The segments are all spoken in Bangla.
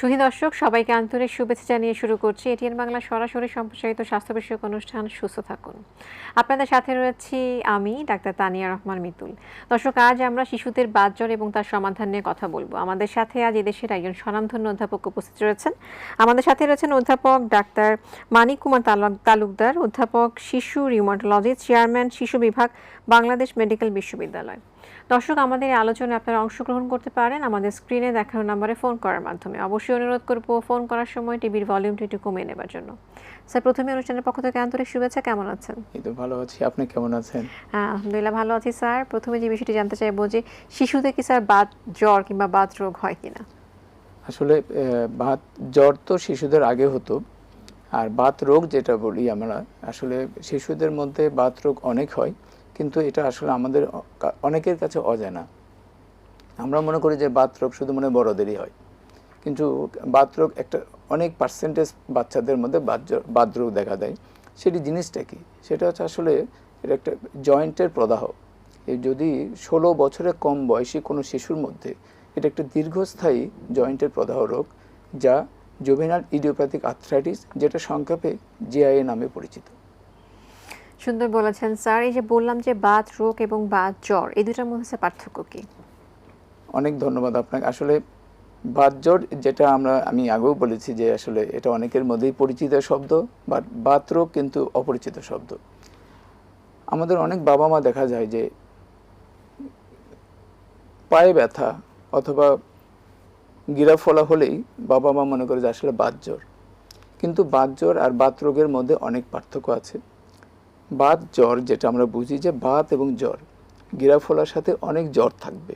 সুধী দর্শক, সবাইকে আন্তরিক শুভেচ্ছা জানিয়ে শুরু করছি এটিএন বাংলা সরাসরি সম্প্রসারিত স্বাস্থ্য বিষয়ক অনুষ্ঠান, সুস্থ থাকুন। আপনাদের সাথে রয়েছি আমি, ডাক্তার তানিয়া রহমান মিতুল। দর্শক, আজ আমরা শিশুদের বাতজ্বর এবং তার সমাধান নিয়ে কথা বলব। আমাদের সাথে আজ এদেশের একজন স্বনামধন্য অধ্যাপক উপস্থিত রয়েছেন। আমাদের সাথে রয়েছেন অধ্যাপক ডাক্তার মানিক কুমার তালুকদার, অধ্যাপক শিশু রিউমাটোলজি চেয়ারম্যান, শিশু বিভাগ, বাংলাদেশ মেডিকেল বিশ্ববিদ্যালয়। দর্শক আমাদের এই আলোচনায় আপনারা অংশগ্রহণ করতে পারেন। আমাদের স্ক্রিনে দেখানো নম্বরে ফোন করার মাধ্যমে। অবশ্যই অনুরোধ করব ফোন করার সময় টিভির ভলিউমটি একটু কমিয়ে নেবার জন্য। স্যার প্রথমে অনুষ্ঠানের পক্ষ থেকে আন্তরিক শুভেচ্ছা। কেমন আছেন? এই তো ভালো আছি। আপনি কেমন আছেন? হ্যাঁ আলহামদুলিল্লাহ ভালো আছি স্যার। প্রথমে যে বিষয়টি জানতে চাইব যে শিশুদের কি স্যার বাত জ্বর কিংবা বাত রোগ হয় কিনা? আসলে বাত জ্বর তো শিশুদের আগে হতো। আর বাত রোগ যেটা বলি আমরা আসলে শিশুদের মধ্যে বাত রোগ অনেক হয়। কিন্তু এটা আসলে আমাদের অনেকের কাছে অজানা। আমরা মনে করি যে বাত রোগ শুধু মনে বড়দেরই হয়। কিন্তু বাত রোগ একটা অনেক পার্সেন্টেজ বাচ্চাদের মধ্যে বাত জ্বর- রোগ দেখা দেয়। সেটি জিনিসটা কি? সেটা হচ্ছে আসলে এটা একটা জয়েন্টের প্রদাহ। যদি ষোলো বছরের কম বয়সী কোনো শিশুর মধ্যে এটা একটা দীর্ঘস্থায়ী জয়েন্টের প্রদাহ রোগ যা জুভেনাল ইডিওপ্যাথিক আর্থ্রাইটিস যেটা সংক্ষেপে জিআইএ নামে পরিচিত। সুন্দর বলেছেন স্যার, এই যে বললাম যে বাত, রোগ এবং বাত, জ্বর, এই দুটার মধ্যে পার্থক্য কি? অনেক ধন্যবাদ আপনাকে। আসলে বাতজ্বর যেটা আমরা, আমি আগেও বলেছি যে আসলে এটা অনেকের মধ্যেই পরিচিত শব্দ বাট বাত, রোগ কিন্তু অপরিচিত শব্দ। আমাদের অনেক বাবা মা দেখা যায় যে পায়ে ব্যথা অথবা গিরা ফলা হলেই বাবা মা মনে করে যে আসলে বাত, জ্বর। কিন্তু বাত, জ্বর আর বাত, রোগের মধ্যে অনেক পার্থক্য আছে। বাত জ্বর, যেটা আমরা বুঝি যে বাত এবং জ্বর। গিরা ফলার সাথে অনেক জ্বর থাকবে।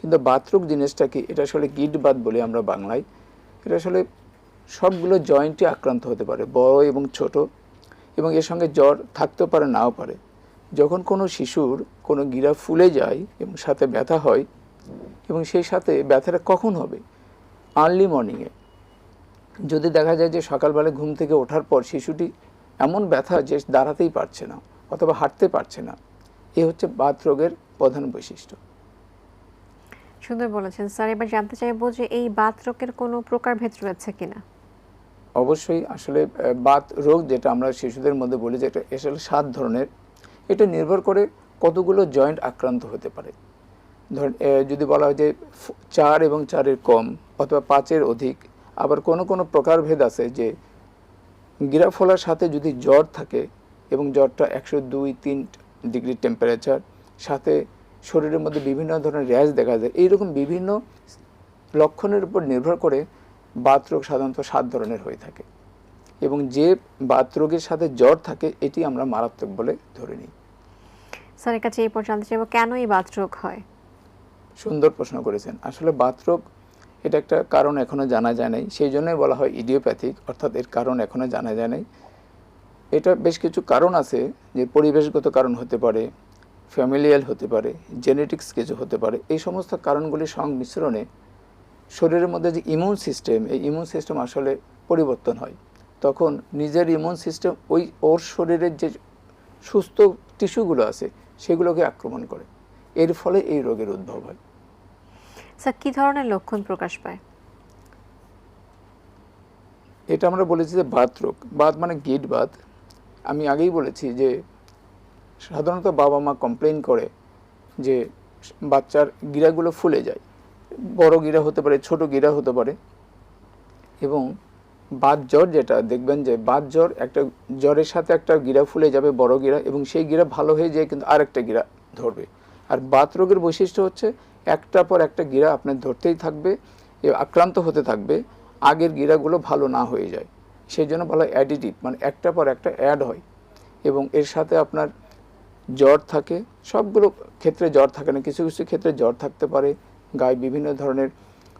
কিন্তু বাতরোগ জিনিসটা কি এটা আসলে গিট বাত বলি আমরা বাংলায়, এটা আসলে সবগুলো জয়েন্টে আক্রান্ত হতে পারে, বড় এবং ছোট, এবং এর সঙ্গে জ্বর থাকতেও পারে, নাও পারে। যখন কোনো শিশুর কোনো গিরা ফুলে যায় এবং সাথে ব্যথা হয়, এবং সেই সাথে ব্যথাটা কখন হবে? আর্লি মর্নিংয়ে। যদি দেখা যায় যে সকালবেলা ঘুম থেকে ওঠার পর শিশুটি এমন ব্যথা যে দাঁড়াতেই পারছে না অথবা হাঁটতে পারছে না এ হচ্ছে বাত রোগের প্রধান বৈশিষ্ট্য। সুন্দর বলেছেন স্যার এবার জানতে চাইব যে এই বাত রোগের কোনো প্রকারভেদ রয়েছে কিনা? অবশ্যই আসলে বাত রোগ যেটা আমরা শিশুদের মধ্যে বলি যে এটা আসলে সাত ধরনের এটা নির্ভর করে কতগুলো জয়েন্ট আক্রান্ত হতে পারে। ধরেন যদি বলা হয় যে চার এবং চারের কম অথবা পাঁচের অধিক আবার কোনো কোনো প্রকারভেদ আছে যে গিরা ফলার সাথে যদি জ্বর থাকে এবং জ্বরটা একশো দুই তিন ডিগ্রি টেম্পারেচার সাথে শরীরের মধ্যে বিভিন্ন ধরনের র্যাশ দেখা যায় এইরকম বিভিন্ন লক্ষণের উপর নির্ভর করে বাতরোগ সাধারণত সাত ধরনের হয়ে থাকে। এবং যে বাতরোগের সাথে জ্বর থাকে এটি আমরা মারাত্মক বলে ধরে নিই। স্যারের কাছে এই পর জানতে চাইব কেন এই বাত রোগ হয়? সুন্দর প্রশ্ন করেছেন। আসলে বাতরোগ এটা একটা কারণ এখনও জানা যায় নাই। সেই জন্যই বলা হয় ইডিওপ্যাথিক অর্থাৎ এর কারণ এখনও জানা যায় নাই। এটা বেশ কিছু কারণ আছে, যে পরিবেশগত কারণ হতে পারে ফ্যামিলিয়াল হতে পারে জেনেটিক্স কিছু হতে পারে। এই সমস্ত কারণগুলির সংমিশ্রণে শরীরের মধ্যে যে ইমিউন সিস্টেম এই ইমিউন সিস্টেম আসলে পরিবর্তন হয়। তখন নিজের ইমিউন সিস্টেম ওই ওর শরীরের যে সুস্থ টিস্যুগুলো আছে, সেগুলোকে আক্রমণ করে। এর ফলে এই রোগের উদ্ভব হয়। স্যার কি ধরনের লক্ষণ প্রকাশ পায়? এটা আমরা বলেছি যে বাত রোগ। বাত মানে গিট বাত। আমি আগেই বলেছি যে সাধারণত বাবা মা কমপ্লেন করে যে বাচ্চার গিরাগুলো ফুলে যায়। বড় গিরা হতে পারে, ছোট গিরা হতে পারে। এবং বাত জ্বর যেটা, দেখবেন যে বাত জ্বর একটা জ্বরের সাথে একটা গিরা ফুলে যাবে, বড় গিরা, এবং সেই গিরা ভালো হয়ে যায়, কিন্তু আরেকটা গিরা ধরবে। আর বাত রোগের বৈশিষ্ট্য হচ্ছে একটা পর একটা গিরা আপনার ধরতেই থাকবে আক্রান্ত হতে থাকবে, আগের গিরাগুলো ভালো না হয়ে যায়। সেই জন্য বলা হয় অ্যাডিটিভ মানে একটা পর একটা অ্যাড হয়। এবং এর সাথে আপনার জ্বর থাকে, সবগুলো ক্ষেত্রে জ্বর থাকে না, কিছু কিছু ক্ষেত্রে জ্বর থাকতে পারে, গায়ে বিভিন্ন ধরনের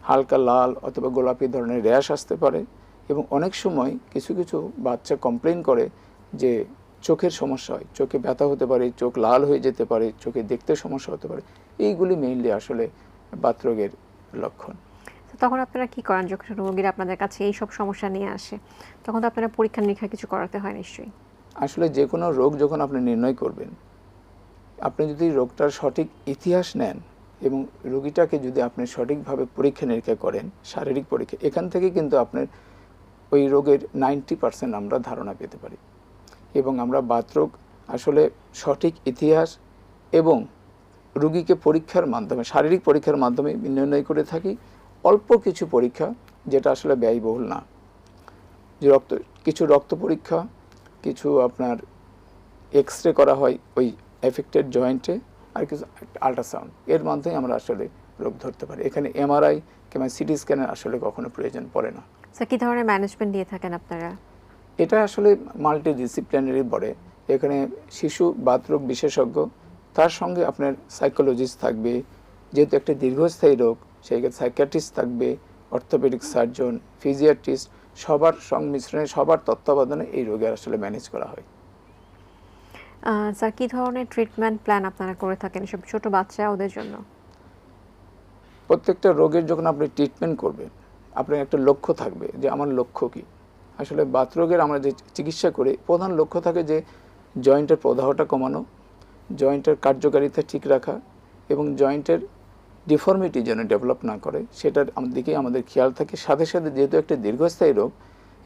হালকা লাল অথবা গোলাপি ধরনের র্যাশ আসতে পারে এবং অনেক সময় কিছু কিছু বাচ্চা কমপ্লেন করে যে চোখের সমস্যা হয়, চোখে ব্যথা হতে পারে, চোখ লাল হয়ে যেতে পারে, চোখে দেখতে সমস্যা হতে পারে। এইগুলি মেইনলি আসলে বাতরোগের লক্ষণ। তো তখন আপনারা কি করেন যখন রোগীরা আপনাদের কাছে এই সব সমস্যা নিয়ে আসে? তখন তো আপনারা পরীক্ষা নিরীক্ষা কিছু করাতে হয় নিশ্চয়ই। আসলে যে কোনো রোগ যখন আপনি নির্ণয় করবেন আপনি যদি রোগটার সঠিক ইতিহাস নেন এবং রোগীটাকে যদি আপনি সঠিকভাবে পরীক্ষা নিরীক্ষা করেন শারীরিক পরীক্ষা এখান থেকে কিন্তু আপনার ওই রোগের নাইনটি পার্সেন্ট আমরা ধারণা পেতে পারি। এবং আমরা বাতরোগ আসলে সঠিক ইতিহাস এবং রোগীকে পরীক্ষার মাধ্যমে শারীরিক পরীক্ষার মাধ্যমে নির্ণয় করে থাকি। অল্প কিছু পরীক্ষা যেটা আসলে ব্যয়বহুল না। যে রক্ত কিছু রক্ত পরীক্ষা কিছু আপনার এক্স রে করা হয় ওই এফেক্টেড জয়েন্টে আর কিছু আল্ট্রাসাউন্ড এর মাধ্যমে আমরা আসলে রোগ ধরতে পারি। এখানে এমআরআই কিংবা সিটি স্ক্যানের আসলে কখনো প্রয়োজন পড়ে না। স্যার কী ধরনের ম্যানেজমেন্ট দিয়ে থাকেন আপনারা? এটা আসলে মাল্টি ডিসিপ্লিনারি পড়ে এখানে শিশু বাতরোগ বিশেষজ্ঞ তার সঙ্গে আপনার সাইকোলজিস্ট থাকবে যেহেতু একটা দীর্ঘস্থায়ী রোগ সেই সাইকিয়াট্রিস্ট থাকবে অর্থোপেডিক সার্জন ফিজিয়াট্রিস্ট সবার সংমিশ্রণে সবার তত্ত্বাবধানে এই রোগের আসলে ম্যানেজ করা হয়। স্যার কী ধরনের ট্রিটমেন্ট প্ল্যান আপনারা করে থাকেন সব ছোট বাচ্চা ওদের জন্য? প্রত্যেকটা রোগের যখন আপনি ট্রিটমেন্ট করবেন আপনার একটা লক্ষ্য থাকবে যে আমার লক্ষ্য কি। আসলে বাতরোগের আমরা যে চিকিৎসা করি প্রধান লক্ষ্য থাকে যে জয়েন্টের প্রদাহটা কমানো জয়েন্টের কার্যকারিতা ঠিক রাখা এবং জয়েন্টের ডিফর্মিটি যেন ডেভেলপ না করে, সেটার দিকে আমাদের খেয়াল থাকে। সাথে সাথে যেহেতু একটা দীর্ঘস্থায়ী রোগ,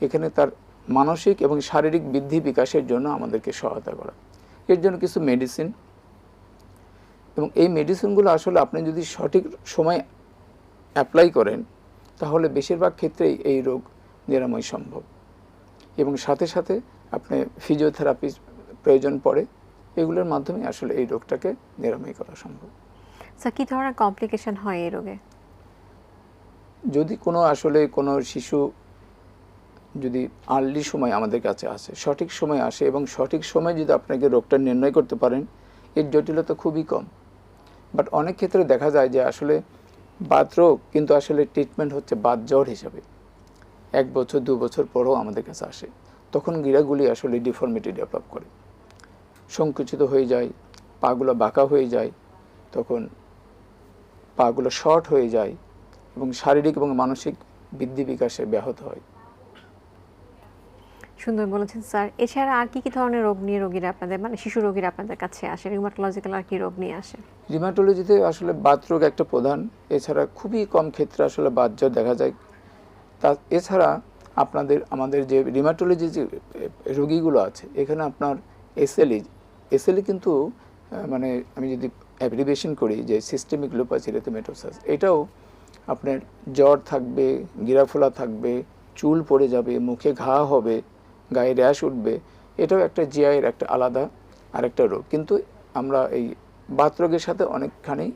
এখানে তার মানসিক এবং শারীরিক বৃদ্ধি বিকাশের জন্য আমাদেরকে সহায়তা করা। এর জন্য কিছু মেডিসিন এবং এই মেডিসিনগুলো আসলে আপনি যদি সঠিক সময় অ্যাপ্লাই করেন, তাহলে বেশিরভাগ ক্ষেত্রেই এই রোগ নিরাময় সম্ভব। এবং সাথে সাথে আপনি ফিজিওথেরাপি প্রয়োজন পড়ে। এগুলোর মাধ্যমে আসলে এই রোগটাকে নিরাময় করা সম্ভব। স্যার কী ধরনের কমপ্লিকেশন হয় এই রোগে? যদি কোনো আসলে কোনো শিশু যদি আর্লি সময় আমাদের কাছে আসে সঠিক সময় আসে এবং সঠিক সময় যদি আপনাকে রোগটা নির্ণয় করতে পারেন এর জটিলতা খুবই কম। বাট অনেক ক্ষেত্রে দেখা যায় যে আসলে বাত রোগ কিন্তু আসলে ট্রিটমেন্ট হচ্ছে বাত জ্বর হিসাবে। এক বছর দু বছর পরও আমাদের কাছে আসে। তখন গিরাগুলি আসলে ডিফর্মিটি ডেভেলপ করে। সংকুচিত হয়ে যায় পাগুলো বাঁকা হয়ে যায় তখন পাগুলো শর্ট হয়ে যায় এবং শারীরিক এবং মানসিক বৃদ্ধি বিকাশে ব্যাহত হয়। সুন্দর বলেছেন স্যার। এছাড়া আর কি কি ধরনের রোগ নিয়ে রোগীরা আপনাদের মানে শিশু রোগীরা আপনাদের কাছে আসে? রিউমাটোলজিক্যাল আর কি রোগ নিয়ে আসে? রিমাটোলজিতে আসলে বাতরোগ একটা প্রধান। এছাড়া খুবই কম ক্ষেত্রে আসলে বাতজ্বর দেখা যায়। তা এছাড়া আপনাদের আমাদের যে রিমাটোলজি যে রোগীগুলো আছে এখানে আপনার এসএলই এসএলই কিন্তু মানে আমি যদি অ্যাব্রিভেশন করি যে সিস্টেমিক লুপাস ইরেথমেটোসাস এটাও আপনার জ্বর থাকবে, গিরাফোলা থাকবে, চুল পড়ে যাবে, মুখে ঘা হবে, গায়ে র্যাশ উঠবে, এটাও একটা জিআইয়ের একটা আলাদা আরেকটা রোগ। কিন্তু আমরা এই বাতরোগের সাথে অনেকখানি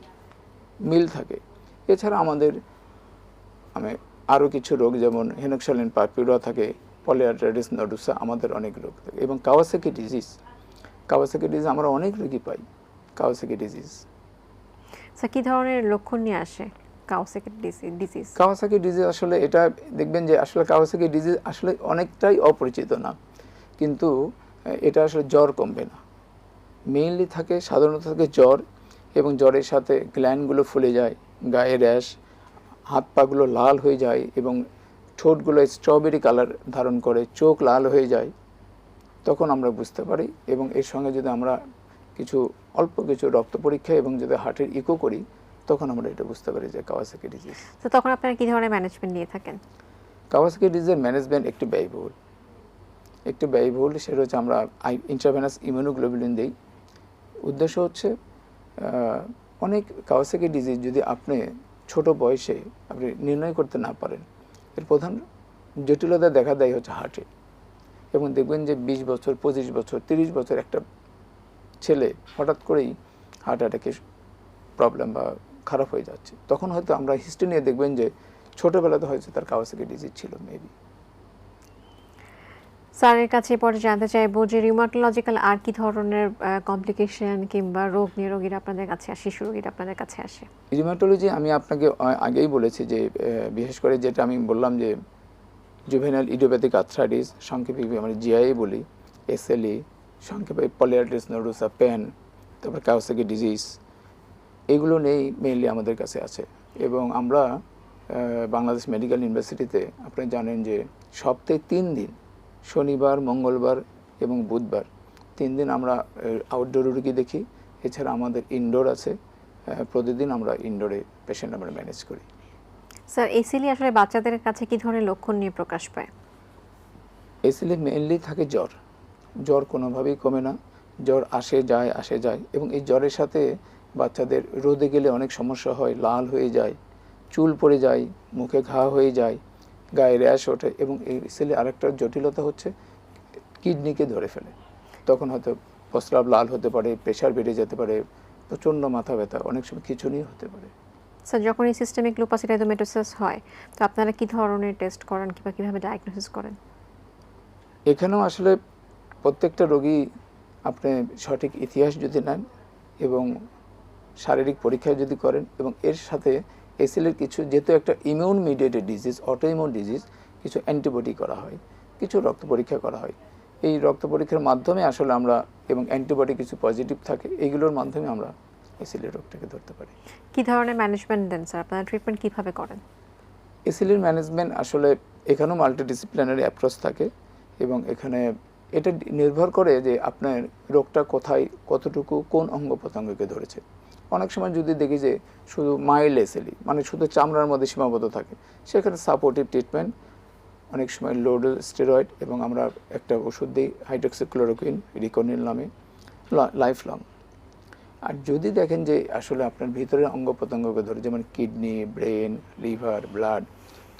মিল থাকে। এছাড়া আমাদের আমি আরও কিছু রোগ যেমন হেনক্সালিন পারপিউরা থাকে পলিআর্টারিস নডুসা আমাদের অনেক রোগ থাকে এবং কাওয়াসাকি ডিজিজ কাওয়াসাকি ডিজিজ আমরা অনেক রোগী পাই কাওয়াসাকি ডিজিজ স্যার কী ধরনের লক্ষণ নিয়ে আসে কাউসেকেট ডিজিজ কাওয়াসাকি ডিজিজ আসলে এটা দেখবেন যে আসলে কাওয়াসাকি ডিজিজ আসলে অনেকটাই অপরিচিত না। কিন্তু এটা আসলে জ্বর কমবে না। মেইনলি থাকে সাধারণত থাকে জ্বর এবং জ্বরের সাথে গ্ল্যান্ডগুলো ফুলে যায় গায়ে র্যাশ হাত পাগুলো লাল হয়ে যায় এবং ঠোঁটগুলো স্ট্রবেরি কালার ধারণ করে চোখ লাল হয়ে যায়। তখন আমরা বুঝতে পারি এবং এর সঙ্গে যদি আমরা কিছু অল্প কিছু রক্ত পরীক্ষা এবং যদি হার্টের ইকো করি তখন আমরা এটা বুঝতে পারি যে কাওয়াসাকি ডিজিজ তো তখন আপনারা কি ধরনের ম্যানেজমেন্ট নিয়ে থাকেন? কাওয়াসাকি ডিজিজের ম্যানেজমেন্ট একটু ব্যয়বহুল। একটু ব্যয়বহুল সেটা হচ্ছে আমরা ইন্টারভেনাস ইমিউনোগ্লোবুলিন দিই। উদ্দেশ্য হচ্ছে অনেক কাওয়াসাকি ডিজিজ যদি আপনি ছোট বয়সে আপনি নির্ণয় করতে না পারেন এর প্রধান জটিলতা দেখা দেয় হচ্ছে হার্টে। এবং দেখবেন যে বিশ বছর পঁচিশ বছর তিরিশ বছর একটা ছেলে হঠাৎ করেই হার্ট অ্যাটাকের প্রবলেম বা খারাপ হয়ে যাচ্ছে। তখন হয়তো আমরা হিস্ট্রি নিয়ে দেখবেন যে ছোটোবেলাতে হয়তো তার কাওয়াসাকি ডিজিজ ছিল মেবি স্যারের কাছে পরে জানতে চাইব যে রিউমাটোলজিক্যাল আর কি ধরনের কমপ্লিকেশন কিংবা রোগ নিয়ে রোগীরা আপনাদের কাছে আসে শিশু রোগীরা আপনাদের কাছে আসে? রিমাটোলজি আমি আপনাকে আগেই বলেছি যে বিশেষ করে যেটা আমি বললাম যে জুভেনাল ইডিওপ্যাথিক আর্থ্রাইটিস সংক্ষেপে আমরা জিআই বলি এসএলই সংক্ষেপে পলিআর্টিস নোডোসা পেন তারপর কাওসাকি ডিজিজ এগুলো নেই মেইনলি আমাদের কাছে আছে। এবং আমরা বাংলাদেশ মেডিকেল ইউনিভার্সিটিতে আপনি জানেন যে সপ্তাহে তিন দিন, শনিবার, মঙ্গলবার এবং বুধবার, তিন দিন আমরা আউটডোর রুগী দেখি। এছাড়া আমাদের ইনডোর আছে প্রতিদিন আমরা ইনডোরে পেশেন্ট আমরা ম্যানেজ করি। স্যার এসিলি আসলে বাচ্চাদের কাছে কি ধরনের লক্ষণ নিয়ে প্রকাশ পায়? এসিলে মেনলি থাকে জ্বর। জ্বর কোনোভাবেই কমে না। জ্বর আসে, যায় আসে, যায় এবং এই জ্বরের সাথে বাচ্চাদের রোদে গেলে অনেক সমস্যা হয়, লাল হয়ে যায়, চুল পড়ে যায়, মুখে ঘা হয়ে যায়, গায়ে র্যাশ ওঠে এবং এই সেলে আরেকটা জটিলতা হচ্ছে, কিডনিকে ধরে ফেলে। তখন হয়তো প্রস্রাব লাল হতে পারে, প্রেশার বেড়ে যেতে পারে, প্রচণ্ড মাথা ব্যথা, অনেক সময় খিচুনি হতে পারে। স্যার যখন এই সিস্টেমিক লুপাস ইরিথোমেটোসিস হয়, তো আপনারা কি ধরনের টেস্ট করেন কিংবা কীভাবে ডায়াগনোসিস করেন? এখানেও আসলে প্রত্যেকটা রোগী আপনি সঠিক ইতিহাস যদি নেন এবং শারীরিক পরীক্ষা যদি করেন এবং এর সাথে এসিলের কিছু, যেহেতু একটা immune mediated disease autoimmune disease কিছু অ্যান্টিবডি করা হয়, কিছু রক্ত পরীক্ষা করা হয়। এই রক্ত পরীক্ষার মাধ্যমে আসলে আমরা এবং অ্যান্টিবডি কিছু পজিটিভ থাকে, এইগুলোর মাধ্যমে আমরা এসিলের রোগটাকে ধরতে পারি। কি ধরনের ম্যানেজমেন্ট দেন স্যার আপনারা ট্রিটমেন্ট কীভাবে করেন? এসিলির ম্যানেজমেন্ট আসলে এখানেও মাল্টিডিসিপ্লিনারি অ্যাপ্রোচ থাকে এবং এখানে এটা নির্ভর করে যে আপনার রোগটা কোথায় কতটুকু কোন অঙ্গ প্রত্যঙ্গকে ধরেছে। অনেক সময় যদি দেখি যে শুধু মাইল্ড এসেলি মানে শুধু চামড়ার মধ্যে সীমাবদ্ধ থাকে সেখানে সাপোর্টিভ ট্রিটমেন্ট অনেক সময় লোডাল স্টেরয়েড এবং আমরা একটা ওষুধ দিই হাইড্রোক্সিক্লোরোকুইন রিকোনিল নামে লাইফ লং আর যদি দেখেন যে আসলে আপনার ভিতরের অঙ্গ প্রত্যঙ্গকে ধরে যেমন কিডনি ব্রেন লিভার ব্লাড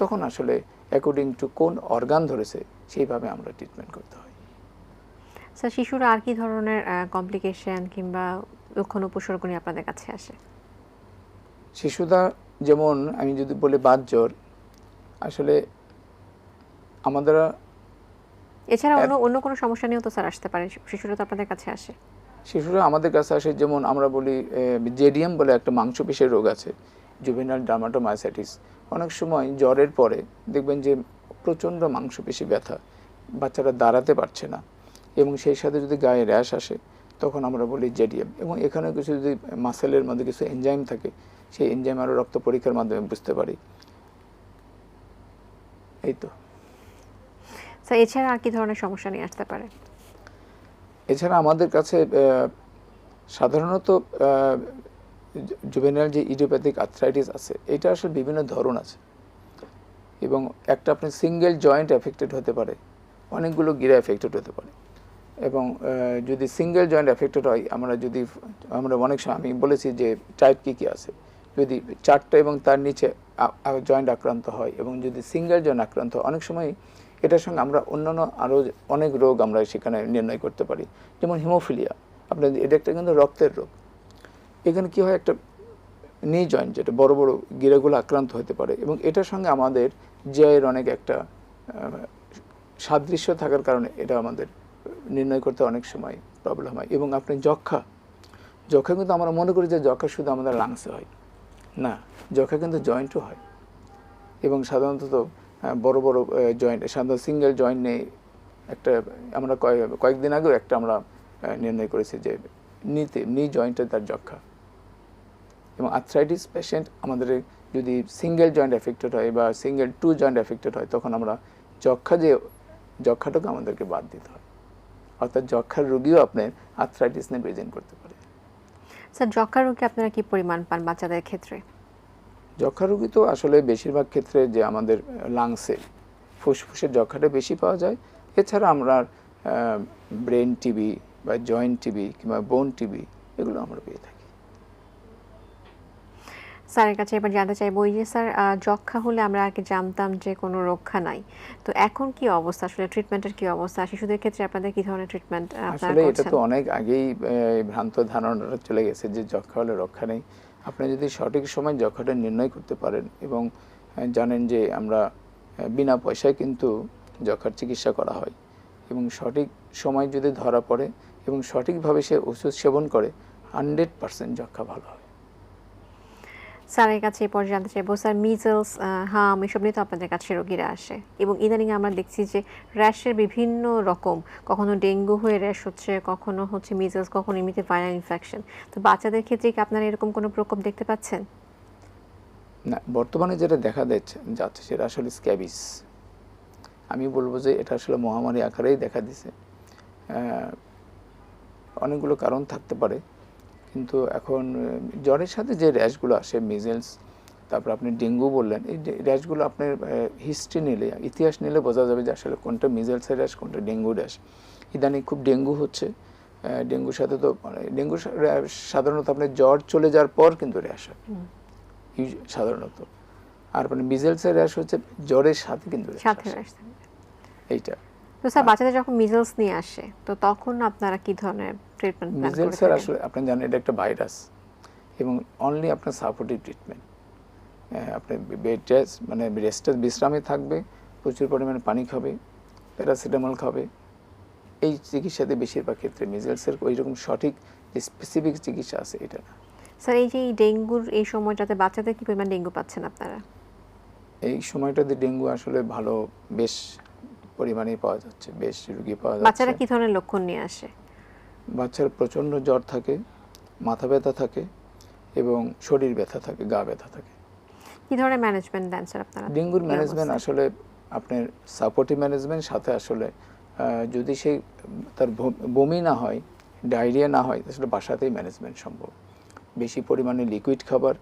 তখন আসলে অ্যাকর্ডিং টু কোন অর্গান ধরেছে সেইভাবে আমরা ট্রিটমেন্ট করতে হয়। স্যার শিশুরা আর কি ধরনের কমপ্লিকেশন কিংবা লক্ষণ উপসর্গ নিয়ে আপনাদের কাছে আসে? শিশুরা যেমন আমি যদি বলি বাদ জ্বর আসলে আমাদের এছাড়া অন্য অন্য কোনো সমস্যা নিয়েও তো স্যার আসতে পারে শিশুরা তো আপনাদের কাছে আসে। শিশুরা আমাদের কাছে আসে, যেমন আমরা বলি জেডিএম বলে একটা মাংসপেশির রোগ আছে জুভেনাল ডার্মাটোমাইসাইটিস অনেক সময় জ্বরের পরে দেখবেন যে প্রচণ্ড মাংসপেশি ব্যথা, বাচ্চারা দাঁড়াতে পারছে না। এবং সেই সাথে যদি গায়ে র্যাশ আসে, তখন আমরা বলি জেডিএম। এবং এখানে কিছু যদি মাসেলের মধ্যে কিছু এনজাইম থাকে, সেই এনজাইম আরও রক্ত পরীক্ষার মাধ্যমে বুঝতে পারি। এই তো। এছাড়া আর কি ধরনের সমস্যা নিয়ে আসতে পারে? এছাড়া আমাদের কাছে সাধারণত জুভেনাল যে ইডিওপ্যাথিক আর্থ্রাইটিস আছে, এটা আসলে বিভিন্ন ধরন আছে। এবং একটা আপনি সিঙ্গেল জয়েন্ট এফেক্টেড হতে পারে, অনেকগুলো গিরা এফেক্টেড হতে পারে। এবং যদি সিঙ্গেল জয়েন্ট এফেক্টেড হয়, আমরা যদি, আমরা অনেক সময়, আমি বলেছি যে টাইপ কী কী আছে। যদি চারটা এবং তার নিচে জয়েন্ট আক্রান্ত হয় এবং যদি সিঙ্গেল জয়েন্ট আক্রান্ত হয়, অনেক সময় এটার সঙ্গে আমরা অন্যান্য আরও অনেক রোগ আমরা সেখানে নির্ণয় করতে পারি। যেমন হিমোফিলিয়া আপনার এটা একটা কিন্তু রক্তের রোগ। এখানে কি হয়, একটা নি জয়েন্ট যেটা বড় বড় গিরাগুলো আক্রান্ত হতে পারে এবং এটার সঙ্গে আমাদের জিআইয়ের অনেক একটা সাদৃশ্য থাকার কারণে এটা আমাদের নির্ণয় করতে অনেক সময় প্রবলেম হয় এবং আপনি যক্ষা যক্ষা কিন্তু আমরা মনে করি যে যক্ষা শুধু আমাদের লাংসে হয়। না যক্ষা কিন্তু জয়েন্টও হয় এবং সাধারণত বড় বড় জয়েন্ট সাধারণত সিঙ্গেল জয়েন্ট নেই। একটা, আমরা কয়েক- কয়েকদিন আগেও একটা আমরা নির্ণয় করেছি যে নিতে, নি জয়েন্টে তার যক্ষা এবং আর্থ্রাইটিস পেশেন্ট আমাদের যদি সিঙ্গেল জয়েন্ট এফেক্টেড হয় বা সিঙ্গেল টু জয়েন্ট এফেক্টেড হয়, তখন আমরা যক্ষা যে যক্ষাটাকে আমাদেরকে বাদ দিতে হয়। অর্থাৎ যক্ষার রোগীও আপনার আর্থ্রাইটিস নিয়ে প্রেজেন্ট করতে পারে স্যার যক্ষা রোগী আপনারা কি পরিমাণ পান বাচ্চাদের ক্ষেত্রে? যক্ষা রোগী তো আসলে বেশিরভাগ ক্ষেত্রে যে আমাদের লাংসে ফুসফুসের যক্ষাটা বেশি পাওয়া যায়। এছাড়া আমরা ব্রেন টিবি বা জয়েন্ট টিবি কিংবা বোন টিবি এগুলো আমরা পেয়ে থাকি। স্যারের কাছে এবার জানতে চাইব ওই যে স্যার যক্ষা হলে আমরা আগে জানতাম যে কোনো রক্ষা নাই। তো এখন কি অবস্থা? আসলে ট্রিটমেন্টের কি অবস্থা? শিশুদের ক্ষেত্রে আপনাদের কি ধরনের ট্রিটমেন্ট আপনারা আসলে এটা তো অনেক আগেই ভ্রান্ত ধারণাটা চলে গেছে যে যক্ষা হলে রক্ষা নেই। আপনি যদি সঠিক সময় যক্ষাটা নির্ণয় করতে পারেন এবং জানেন যে আমরা বিনা পয়সায় কিন্তু যক্ষার চিকিৎসা করা হয় এবং সঠিক সময় যদি ধরা পড়ে এবং সঠিকভাবে সে ওষুধ সেবন করে হান্ড্রেড পারসেন্ট যক্ষা ভালো হয় স্যারের কাছে এরপর জানতে চাইব স্যার মিজলস হাম, এসব নিয়ে তো আপনাদের কাছে রোগীরা আসে। এবং ইদানিং আমরা দেখছি যে র্যাশের বিভিন্ন রকম, কখনো ডেঙ্গু হয়ে র্যাশ হচ্ছে, কখনো হচ্ছে মিজলস, কখনো এমনিতে ভাইরাল ইনফেকশন। তো বাচ্চাদের ক্ষেত্রে কি আপনারা এরকম কোনো প্রকোপ দেখতে পাচ্ছেন? না, বর্তমানে যেটা দেখা যাচ্ছে যাচ্ছে সেটা আসলে স্ক্যাবিস। আমি বলব যে এটা আসলে মহামারী আকারেই দেখা দিছে। অনেকগুলো কারণ থাকতে পারে। কিন্তু এখন জ্বরের সাথে যে র্যাশগুলো আসে মিজেলস তারপর আপনি ডেঙ্গু বললেন এই র্যাশগুলো আপনার হিস্ট্রি নিলে ইতিহাস নিলে বোঝা যাবে যে আসলে কোনটা মিজেলসের র্যাশ কোনটা ডেঙ্গু র্যাশ। ইদানিং খুব ডেঙ্গু হচ্ছে ডেঙ্গুর সাথে তো মানে ডেঙ্গু সাধারণত আপনার জ্বর চলে যাওয়ার পর কিন্তু র্যাশ হয়। সাধারণত। আর মানে মিজেলসের র্যাশ হচ্ছে জ্বরের সাথে কিন্তু। এইটা। তো স্যার বাচ্চাদের যখন মিজলস নিয়ে আসে তো তখন আপনারা কি ধরনের ট্রিটমেন্ট প্ল্যান করে মিজেলসের আসলে আপনি জানেন এটা একটা ভাইরাস এবং অনলি আপনার সাপোর্টিভ ট্রিটমেন্ট আপনি বেড রেস্ট মানে রেস্টের বিশ্রামে থাকবে প্রচুর পরিমাণে পানি খাবে প্যারাসিটামল খাবে। এই চিকিৎসাতে বেশিরভাগ ক্ষেত্রে মিজেলসের ওই রকম সঠিক যে স্পেসিফিক চিকিৎসা আছে এটা না। স্যার এই যে এই ডেঙ্গুর এই সময়টাতে বাচ্চাদের কি পরিমাণ ডেঙ্গু পাচ্ছেন আপনারা? এই সময়টাতে ডেঙ্গু আসলে ভালো বেশ পরিমাণেই পাওয়া যাচ্ছে বেশ রুগী পাওয়া বাচ্চারা যাচ্ছে কি ধরনের লক্ষণ নিয়ে আসে? বাচ্চার প্রচণ্ড জ্বর থাকে মাথা ব্যথা থাকে এবং শরীর ব্যথা থাকে গা ব্যথা থাকে। কি ধরনের ম্যানেজমেন্ট দেন স্যার আপনারা? ডেঙ্গুর ম্যানেজমেন্ট আসলে আপনার সাপোর্টিভ ম্যানেজমেন্ট সাথে আসলে যদি সেই তার বমি না হয় ডায়রিয়া না হয় আসলে বাসাতেই ম্যানেজমেন্ট সম্ভব। বেশি পরিমাণে লিকুইড খাবার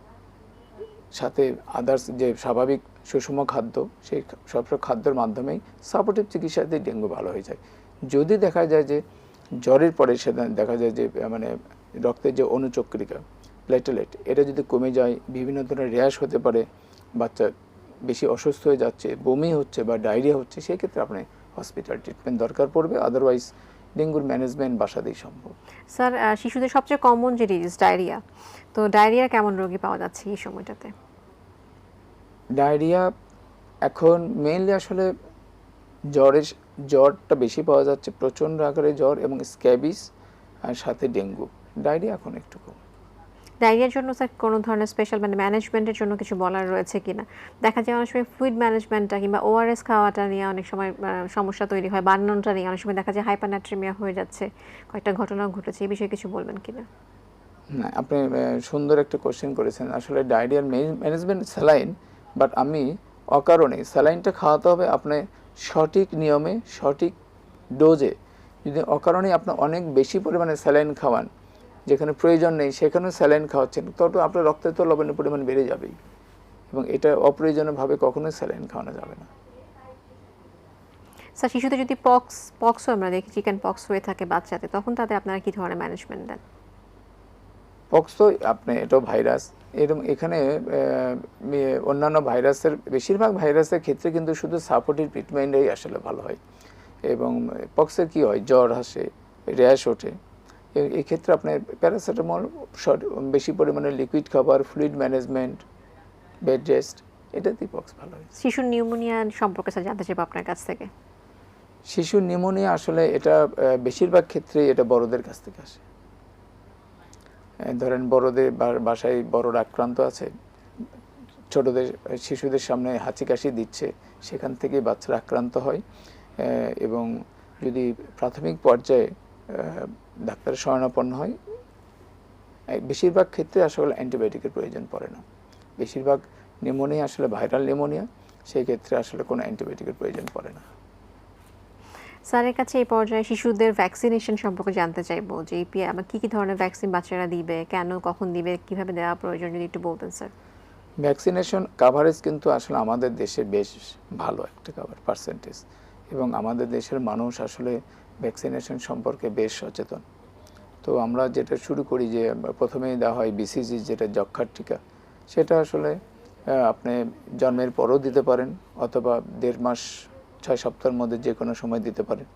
সাথে আদার্স যে স্বাভাবিক সুষম খাদ্য, সেই খা- সব সব খাদ্যের মাধ্যমেই সাপোর্টিভ চিকিৎসাতে ডেঙ্গু ভালো হয়ে যায়। যদি দেখা যায় যে জ্বরের পরে সেটা দেখা যায় যে মানে রক্তের যে অনুচক্রিকা প্লেটেলেট এটা যদি কমে যায়, বিভিন্ন ধরনের র্যাশ হতে পারে, বাচ্চা বেশি অসুস্থ হয়ে যাচ্ছে, বমি হচ্ছে বা ডায়রিয়া হচ্ছে সেই ক্ষেত্রে আপনি হসপিটাল ট্রিটমেন্ট দরকার পড়বে আদারওয়াইজ ডেঙ্গুর ম্যানেজমেন্ট বাসাতেই সম্ভব। স্যার শিশুদের সবচেয়ে কমন যে ডিজিজ ডায়রিয়া তো ডায়রিয়া কেমন রোগী পাওয়া যাচ্ছে এই সময়টাতে? ডায়রিয়া এখন মেইনলি আসলে জ্বরের জ্বরটা বেশি পাওয়া যাচ্ছে প্রচণ্ড আকারে জ্বর এবং স্ক্যাবিস আর সাথে ডেঙ্গু। ডায়রিয়া এখন একটু কম। ডায়রিয়ার জন্য স্যার কোনো ধরনের স্পেশাল মানে ম্যানেজমেন্টের জন্য কিছু বলার রয়েছে কিনা? দেখা যায় অনেক সময় ফ্লুইড ম্যানেজমেন্টটা কিংবা ওআরএস খাওয়াটা নিয়ে অনেক সময় সমস্যা তৈরি হয় বানানোটা নিয়ে অনেক সময় দেখা যায় হাইপারনাট্রিমিয়া হয়ে যাচ্ছে। কয়েকটা ঘটনা ঘটেছে এই বিষয়ে কিছু বলবেন কিনা? না আপনি সুন্দর একটা কোশ্চেন করেছেন। আসলে ডায়রিয়ার ম্যানেজমেন্ট স্যালাইন বাট আমি অকারণে স্যালাইনটা খাওয়াতে হবে আপনি সঠিক নিয়মে সঠিক ডোজে। যদি অকারণে আপনি অনেক বেশি পরিমাণে স্যালাইন খাওয়ান যেখানে প্রয়োজন নেই সেখানেও স্যালাইন খাওয়াচ্ছেন তত আপনার রক্তে তো লবণের পরিমাণ বেড়ে যাবেই। এবং এটা অপ্রয়োজনীয়ভাবে কখনোই স্যালাইন খাওয়ানো যাবে না। স্যার শিশুতে যদি পক্স পক্সও আমরা দেখি চিকেন পক্স হয়ে থাকে বাচ্চাতে তখন তাদের আপনারা কি ধরনের ম্যানেজমেন্ট দেন? পক্স তো আপনি এটাও ভাইরাস এরকম এখানে অন্যান্য ভাইরাসের বেশিরভাগ ভাইরাসের ক্ষেত্রে কিন্তু শুধু সাপোর্টিভ ট্রিটমেন্টেই আসলে ভালো হয়। এবং পক্সের কি হয়? জ্বর আসে র্যাশ ওঠে। এক্ষেত্রে আপনার প্যারাসিটামল বেশি পরিমাণে লিকুইড খাবার ফ্লুইড ম্যানেজমেন্ট বেড রেস্ট এটাতেই পক্স ভালো হয়। শিশুর নিউমোনিয়া সম্পর্কে স্যার জানতে চাইব আপনার কাছ থেকে। শিশুর নিউমোনিয়া আসলে এটা বেশিরভাগ ক্ষেত্রে এটা বড়দের কাছ থেকে আসে। ধরেন বড়দের বাসায় বড়রা আক্রান্ত আছে, ছোটদের, শিশুদের সামনে হাঁচি কাশি দিচ্ছে, সেখান থেকে বাচ্চারা আক্রান্ত হয় এবং যদি প্রাথমিক পর্যায়ে ডাক্তারের শরণাপন্ন হয় বেশিরভাগ ক্ষেত্রে আসলে অ্যান্টিবায়োটিকের প্রয়োজন পড়ে না। বেশিরভাগ নিউমোনিয়া আসলে ভাইরাল নিউমোনিয়া সেই ক্ষেত্রে আসলে কোনো অ্যান্টিবায়োটিকের প্রয়োজন পড়ে না। স্যারের কাছে এই পর্যায়ে শিশুদের ভ্যাকসিনেশন সম্পর্কে জানতে চাইব যে ইপি আমার কি কি ধরনের ভ্যাকসিন বাচ্চারা দিবে, কেন, কখন দিবে, কীভাবে দেওয়া প্রয়োজন, যদি একটু বলতেন, স্যার। ভ্যাকসিনেশন কাভারেজ কিন্তু আসলে আমাদের দেশে বেশ ভালো একটা কাভার পার্সেন্টেজ এবং আমাদের দেশের মানুষ আসলে ভ্যাকসিনেশন সম্পর্কে বেশ সচেতন। তো আমরা যেটা শুরু করি যে, প্রথমেই দেওয়া হয় বিসিজি যেটা যক্ষার টিকা, সেটা আসলে আপনি জন্মের পরও দিতে পারেন অথবা দেড় মাস ছয় সপ্তাহের মধ্যে যে কোনো সময় দিতে পারেন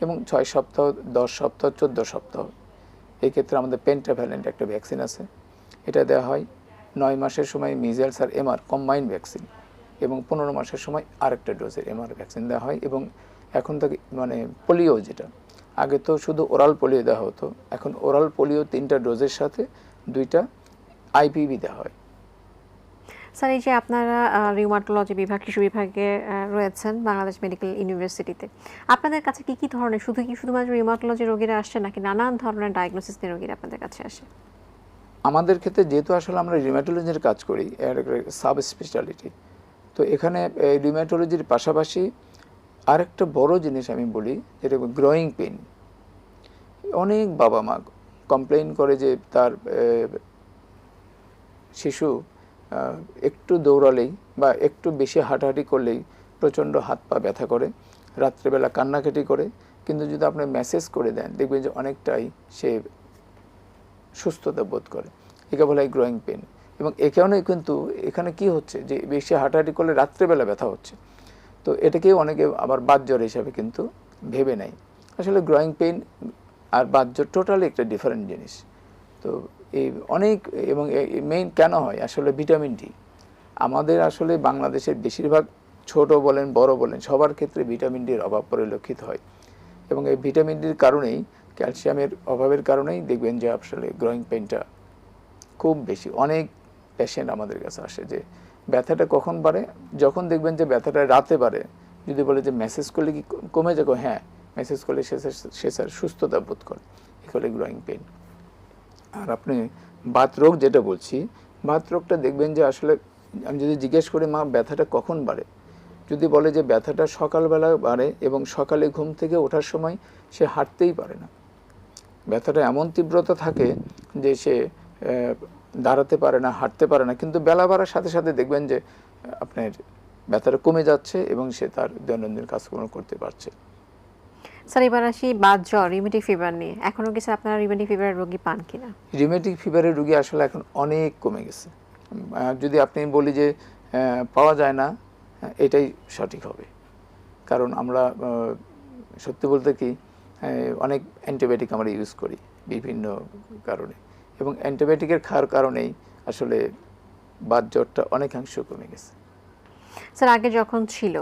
এবং ছয় সপ্তাহ, দশ সপ্তাহ, চোদ্দ সপ্তাহ। এই ক্ষেত্রে আমাদের পেন্টাভ্যালেন্ট একটা ভ্যাকসিন আছে। এটা দেওয়া হয় নয় মাসের সময় মিজেলস আর এমআর কম্বাইন্ড ভ্যাকসিন এবং পনেরো মাসের সময় আরেকটা ডোজের এমআর ভ্যাকসিন দেওয়া হয় এবং এখন থেকে মানে পোলিও যেটা। আগে তো শুধু ওরাল পোলিও দেওয়া হতো। এখন ওরাল পোলিও তিনটা ডোজের সাথে দুইটা আইপিভি দেওয়া হয়। স্যার, এই যে আপনারা রিউমাটোলজি বিভাগ, শিশু বিভাগে রয়েছেন বাংলাদেশ মেডিকেল ইউনিভার্সিটিতে, আপনাদের কাছে কি কি ধরনের, শুধু কি শুধুমাত্র রিউমাটোলজি রোগীরা আসছে নাকি নানান ধরনের ডায়াগনোসিস রোগীরা আপনাদের কাছে আসে? আমাদের ক্ষেত্রে যেহেতু আসলে আমরা রিউম্যাটোলজির কাজ করি সাব স্পেশালিটি তো এখানে রিউম্যাটোলজির পাশাপাশি আরেকটা বড় জিনিস আমি বলি, যেটা গ্রোয়িং পেন অনেক বাবা মা কমপ্লেন করে যে তার শিশু একটু দৌড়ালেই বা একটু বেশি হাঁটাহাঁটি করলেই প্রচণ্ড হাত পা ব্যথা করে, রাত্রেবেলা কান্নাকাটি করে। কিন্তু যদি আপনি মেসেজ করে দেন, দেখবেন যে অনেকটাই সে সুস্থতা বোধ করে। একে বলা হয় গ্রোয়িং পেন এবং এ কারণে কিন্তু, এখানে কি হচ্ছে যে বেশি হাঁটাহাঁটি করলে রাত্রেবেলা ব্যথা হচ্ছে। তো এটাকেও অনেকে আবার বাতজ্বর হিসাবে কিন্তু ভেবে নেয়। আসলে গ্রোয়িং পেন আর বাতজ্বর টোটালি একটা ডিফারেন্ট জিনিস। তো এই অনেক, এবং মেইন কেন হয়? আসলে ভিটামিন ডি আমাদের আসলে বাংলাদেশের বেশিরভাগ ছোট বলেন, বড় বলেন, সবার ক্ষেত্রে ভিটামিন ডির অভাব পরিলক্ষিত হয়। এবং এই ভিটামিন ডির কারণেই, ক্যালসিয়ামের অভাবের কারণেই দেখবেন যে আসলে গ্রোয়িং পেনটা খুব বেশি। অনেক পেশেন্ট আমাদের কাছে আসে যে ব্যথাটা কখন বাড়ে? যখন দেখবেন যে ব্যথাটা রাতে বাড়ে, যদি বলে যে মেসেজ করলে কি কমে যাব হ্যাঁ মেসেজ করলে সে স্যার সুস্থতা বোধ করে। এগুলো গ্রোয়িং পেন আর আপনি বাতরোগ যেটা বলছি বাত রোগটা দেখবেন যে আসলে আমি যদি জিজ্ঞেস করি, মা, ব্যথাটা কখন বাড়ে? যদি বলে যে ব্যথাটা সকালবেলা বাড়ে এবং সকালে ঘুম থেকে ওঠার সময় সে হাঁটতেই পারে না। ব্যথাটা এমন তীব্রতা থাকে যে সে দাঁড়াতে পারে না, হাঁটতে পারে না। কিন্তু বেলা বাড়ার সাথে সাথে দেখবেন যে আপনার ব্যথাটা কমে যাচ্ছে এবং সে তার দৈনন্দিন কাজকর্ম করতে পারছে। স্যার এবার আসি বাদ জ্বর রিমেটিক ফিভার নিয়ে। এখনও কি স্যার আপনারা রিমেটিক ফিভারের রোগী পান কিনা? রিমেটিক ফিভারের রুগী আসলে এখন অনেক কমে গেছে। যদি আপনি বলি যে পাওয়া যায় না এটাই সঠিক হবে। কারণ আমরা সত্যি বলতে কি অনেক অ্যান্টিবায়োটিক আমরা ইউজ করি বিভিন্ন কারণে। এবং অ্যান্টিবায়োটিকের খাওয়ার কারণেই আসলে বাত জ্বরটা অনেকাংশ কমে গেছে। স্যার আগে যখন ছিল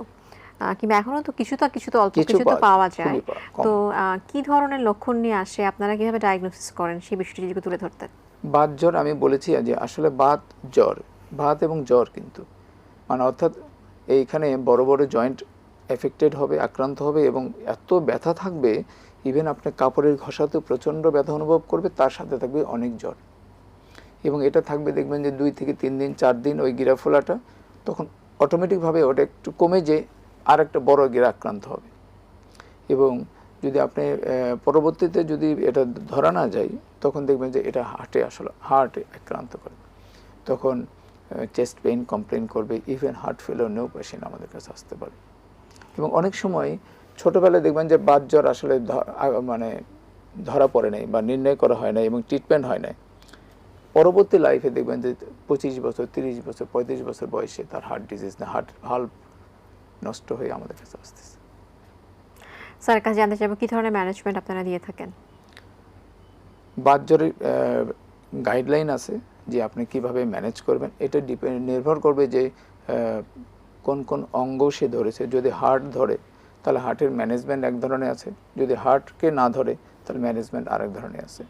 কিংবা এখনও তো কিছু তো কিছু তো অল্প কিছু তো পাওয়া- যায়। তো কি ধরনের লক্ষণ নিয়ে আসে? আপনারা কীভাবে ডায়াগনোসিস করেন? সেই বিষয়টি যদি তুলে ধরতেন। বাত জ্বর আমি বলেছি যে আসলে বাত জ্বর ভাত এবং জ্বর কিন্তু। মানে অর্থাৎ এইখানে বড় বড় জয়েন্ট এফেক্টেড হবে আক্রান্ত হবে এবং এত ব্যথা থাকবে ইভেন আপনি কাপড়ের ঘষাতেও প্রচণ্ড ব্যথা অনুভব করবে তার সাথে থাকবে অনেক জ্বর। এবং এটা থাকবে দেখবেন যে দুই থেকে তিন দিন চার দিন ওই গিরা ফোলাটা তখন অটোমেটিকভাবে ওটা একটু কমে যে আর একটা বড় গিরা আক্রান্ত হবে। এবং যদি আপনি পরবর্তীতে যদি এটা ধরা না যায়, তখন দেখবেন যে এটা হার্টে আসলে হার্টে আক্রান্ত করে। তখন চেস্ট পেইন কমপ্লেন করবে even heart failure patient আমাদের কাছে আসতে পারে। এবং অনেক সময় ছোটোবেলায় দেখবেন যে বাত জ্বর আসলে মানে ধরা পড়ে নাই বা নির্ণয় করা হয় না এবং ট্রিটমেন্ট হয় নাই। পরবর্তী লাইফে দেখবেন যে পঁচিশ বছর, তিরিশ বছর, পঁয়ত্রিশ বছর বয়সে তার হার্ট ডিজিজ না হার্ট হাল্প নষ্ট হয়ে আমাদের কাছে আসতেছে। স্যার কাছে জানতে চাইব কি ধরনের ম্যানেজমেন্ট আপনারা দিয়ে থাকেন? বাতজ্বরের গাইডলাইন আছে যে আপনি কীভাবে ম্যানেজ করবেন। এটা ডিপেন্ড নির্ভর করবে যে কোন কোন অঙ্গ সে ধরেছে। যদি হার্ট ধরে তাহলে হার্টের ম্যানেজমেন্ট এক ধরনের আছে। যদি হার্টকে না ধরে তাহলে ম্যানেজমেন্ট আরেক ধরনের আছে।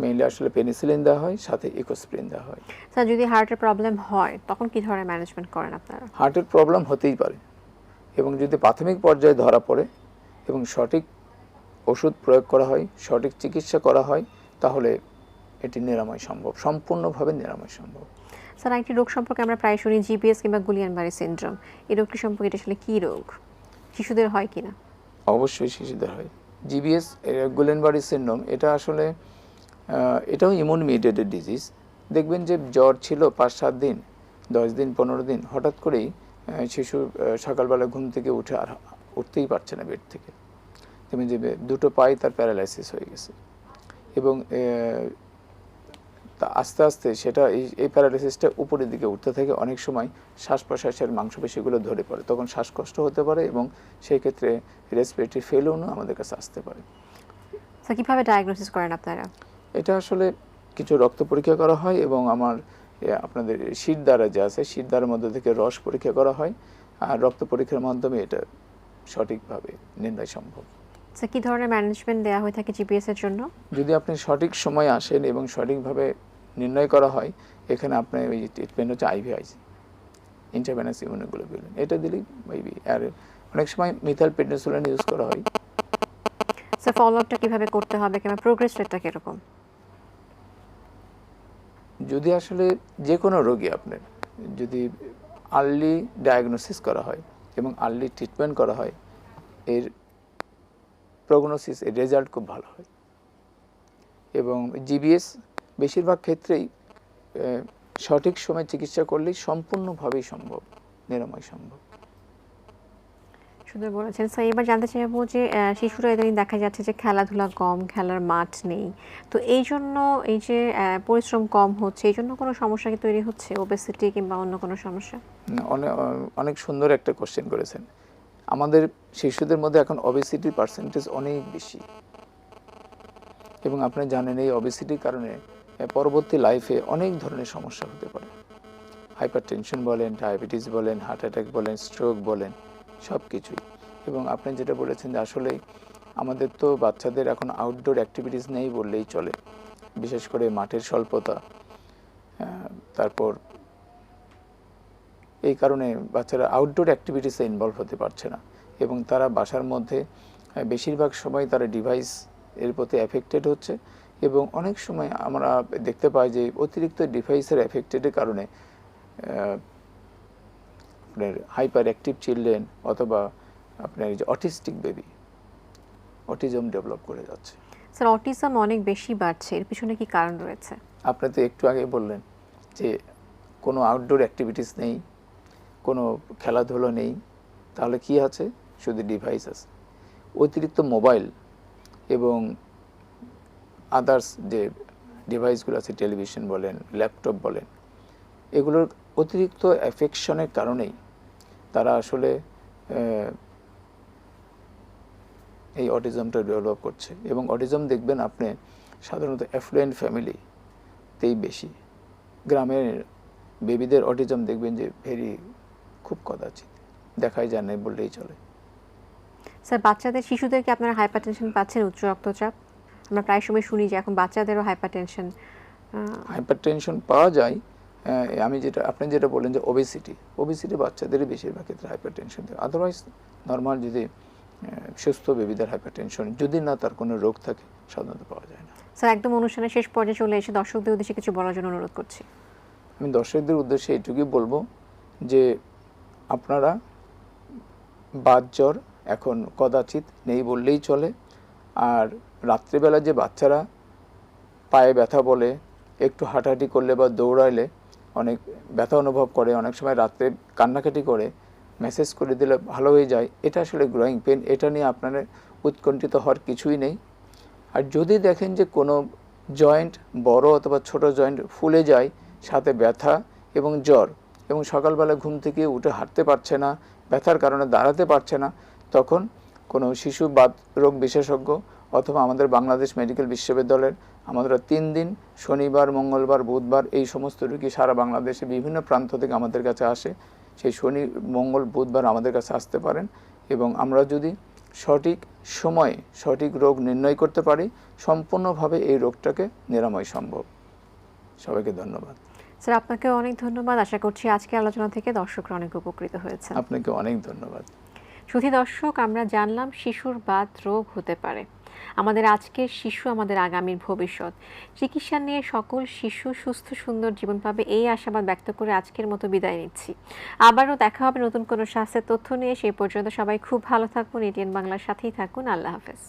মেইনলি আসলে পেনিসিলিন দেওয়া হয় সাথে ইকোস্প্রিন দেওয়া হয়। স্যার যদি হার্টের প্রবলেম হয় তখন কি ধরনের ম্যানেজমেন্ট করেন আপনারা? হার্টের প্রবলেম হতেই পারে। এবং যদি প্রাথমিক পর্যায়ে ধরা পড়ে এবং সঠিক ওষুধ প্রয়োগ করা হয় সঠিক চিকিৎসা করা হয় তাহলে এটি নিরাময় সম্ভব সম্পূর্ণভাবে নিরাময় সম্ভব। স্যার একটি রোগ সম্পর্কে আমরা প্রায় শুনি জিপিএস কিংবা গুলিয়ান বারি সিনড্রোম এই রোগটি সম্পর্কে এটা আসলে কী রোগ? শিশুদের হয় কিনা? অবশ্যই শিশুদের হয়। জিবিএস গুলেনবারি সিন্ড্রোম এটা আসলে এটাও ইমিউন মিডিয়েটেড ডিজিজ দেখবেন যে জ্বর ছিল পাঁচ, সাত দিন, দশ দিন, পনেরো দিন, হঠাৎ করেই শিশু সকালবেলা ঘুম থেকে উঠে আর উঠতেই পারছে না বেড থেকে। দেখবেন যে দুটো পায়ে তার প্যারালাইসিস হয়ে গেছে। এবং তা আস্তে আস্তে সেটা এই এই প্যারালাইসিসটা উপরের দিকে উঠতে থাকে, অনেক সময় শ্বাস প্রশ্বাসের মাংসপেশিগুলো ধরে পড়ে। তখন শ্বাসকষ্ট হতে পারে এবং সেই ক্ষেত্রে রেসপিরেটরি ফেলও আমাদের কাছে আসতে পারে। কীভাবে ডায়াগনোসিস করেন আপনারা? এটা আসলে কিছু রক্ত পরীক্ষা করা হয় এবং আমার আপনাদের শীত দ্বারা যে আছে শীত দ্বারার মধ্যে থেকে রস পরীক্ষা করা হয়। আর রক্ত পরীক্ষার মাধ্যমে এটা সঠিকভাবে নির্ণয় সম্ভব। স্যার কী ধরনের ম্যানেজমেন্ট দেওয়া হয়ে থাকে জিপিএস এর জন্য? যদি আপনি সঠিক সময় আসেন এবং সঠিকভাবে নির্ণয় করা হয় এখানে আপনার ওই ট্রিটমেন্ট হচ্ছে আইভিআইসি ইন্টারভেনাস ইমিউনোগ্লোবিউলিন এটা দিলেই মেবি আর অনেক সময় মিথাইল পেডনিসুলিন ইউজ করা হয়। স্যার ফলো আপটা কীভাবে করতে হবে কিংবা প্রোগ্রেস রেটটা কীরকম? যদি আসলে যে কোনো রোগী আপনার, যদি আর্লি ডায়াগনোসিস করা হয় এবং আর্লি ট্রিটমেন্ট করা হয়, এর প্রগনোসিস এর রেজাল্ট খুব ভালো হয়। এবং জিবিএস বেশিরভাগ ক্ষেত্রেই সঠিক সময়ে চিকিৎসা করলেই সম্পূর্ণভাবেই সম্ভব, নিরাময় সম্ভব। সুন্দর বলেছেন স্যার এবার জানতে চাইব যে শিশুরা ইদানিং দেখা যাচ্ছে যে খেলাধুলা কম, খেলার মাঠ নেই। তো এই জন্য এই যে পরিশ্রম কম হচ্ছে, এই জন্য কোনো সমস্যা কি তৈরি হচ্ছে ওবেসিটি কিংবা অন্য কোনো সমস্যা? অনেক সুন্দর একটা কোশ্চেন করেছেন। আমাদের শিশুদের মধ্যে এখন অবেসিটির পার্সেন্টেজ অনেক বেশি। এবং আপনি জানেন এই অবেসিটির কারণে পরবর্তী লাইফে অনেক ধরনের সমস্যা হতে পারে। হাইপার টেনশন বলেন ডায়াবেটিস বলেন হার্ট অ্যাটাক বলেন স্ট্রোক বলেন। সব কিছুই এবং আপনি যেটা বলেছেন যে আসলে আমাদের তো বাচ্চাদের এখন আউটডোর অ্যাক্টিভিটিস নেই বললেই চলে। বিশেষ করে মাঠের স্বল্পতা তারপর এই কারণে বাচ্চারা আউটডোর অ্যাক্টিভিটিসে ইনভলভ হতে পারছে না। এবং তারা বাসার মধ্যে বেশিরভাগ সময় তারা ডিভাইস এর প্রতি অ্যাফেক্টেড হচ্ছে। এবং অনেক সময় আমরা দেখতে পাই যে অতিরিক্ত ডিভাইসের অ্যাফেক্টেডের কারণে আপনার হাইপার অ্যাক্টিভ চিলড্রেন অথবা আপনার যে অটিস্টিক বেবি অটিজম ডেভেলপ করে যাচ্ছে। স্যার অটিজম অনেক বেশি বাড়ছে এর পিছনে কি কারণ রয়েছে? আপনি তো একটু আগে বললেন যে কোনো আউটডোর অ্যাক্টিভিটিস নেই কোনো খেলাধুলো নেই তাহলে কি আছে? শুধু ডিভাইস আছে অতিরিক্ত মোবাইল এবং আদার্স যে ডিভাইসগুলো আছে টেলিভিশন বলেন ল্যাপটপ বলেন এগুলোর অতিরিক্ত অ্যাফেকশনের কারণেই তারা আসলে এই অটিজমটা ডেভেলপ করছে। এবং অটিজম দেখবেন আপনি সাধারণত অ্যাফ্লুয়েন্ট ফ্যামিলিতেই বেশি। গ্রামের বেবিদের অটিজম দেখবেন যে ভেরি খুব কদাচিৎ। দেখাই যায় না বললেই চলে। স্যার বাচ্চাদের শিশুদেরকে আপনারা হাইপার টেনশন পাচ্ছেন উচ্চ রক্তচাপ? আমরা প্রায় সময় শুনি যে এখন বাচ্চাদেরও হাইপার টেনশন হাইপার টেনশন পাওয়া যায় আমি যেটা আপনি যেটা বললেন যে ওবেসিটি ওবেসিটি বাচ্চাদেরই বেশিরভাগ ক্ষেত্রে হাইপার টেনশন থাকে। আদারওয়াইজ নর্মাল যদি সুস্থ বেবিদের হাইপার টেনশন যদি না তার কোনো রোগ থাকে সাধারণত পাওয়া যায় না। স্যার একদম অনুষ্ঠানের শেষ পর্যায়ে চলে এসে দর্শকদের উদ্দেশ্যে কিছু বলার জন্য অনুরোধ করছি। আমি দর্শকদের উদ্দেশ্যে এইটুকুই বলব যে আপনারা বাদ জ্বর এখন কদাচিৎ নেই বললেই চলে। আর রাত্রিবেলা যে বাচ্চারা পায়ে ব্যথা বলে একটু হাঁটাহাঁটি করলে বা দৌড়াইলে অনেক ব্যথা অনুভব করে, অনেক সময় রাত্রে কান্নাকাটি করে মেসেজ করে দিলে ভালো হয়ে যায়। এটা আসলে গ্রোয়িং পেন এটা নিয়ে আপনার উৎকণ্ঠিত হওয়ার কিছুই নেই। আর যদি দেখেন যে কোনো জয়েন্ট বড় অথবা ছোট জয়েন্ট ফুলে যায়, সাথে ব্যথা এবং জ্বর এবং সকালবেলা ঘুম থেকে উঠে হাঁটতে পারছে না, ব্যথার কারণে দাঁড়াতে পারছে না, তখন কোনো শিশু বাত রোগ বিশেষজ্ঞ অথবা আমাদের বাংলাদেশ মেডিকেল বিশ্ববিদ্যালয়ের আমাদের তিন দিন শনিবার মঙ্গলবার বুধবার এই সমস্ত রোগী সারা বাংলাদেশে বিভিন্ন প্রান্ত থেকে আমাদের কাছে আসে। সেই শনি মঙ্গল বুধবার আমাদের কাছে আসতে পারেন এবং আমরা যদি সঠিক সময়ে সঠিক রোগ নির্ণয় করতে পারি সম্পূর্ণভাবে এই রোগটাকে নিরাময় সম্ভব। সবাইকে ধন্যবাদ। স্যার আপনাকে অনেক ধন্যবাদ। আশা করছি আজকে আলোচনা থেকে দর্শকরা অনেক উপকৃত হয়েছে আপনাকে অনেক ধন্যবাদ। সুধী দর্শক আমরা জানলাম শিশুর বাত রোগ হতে পারে। আমাদের আজকের শিশু, আমাদের আগামীর ভবিষ্যৎ। চিকিৎসা নিয়ে সকল শিশু সুস্থ, সুন্দর জীবন পাবে এই আশাবাদ ব্যক্ত করে আজকের মতো বিদায় নিচ্ছি। আবারও দেখা হবে নতুন কোনো স্বাস্থ্যের তথ্য নিয়ে। সেই পর্যন্ত সবাই খুব ভালো থাকুন, এটিএন বাংলার সাথেই থাকুন। আল্লাহ হাফেজ।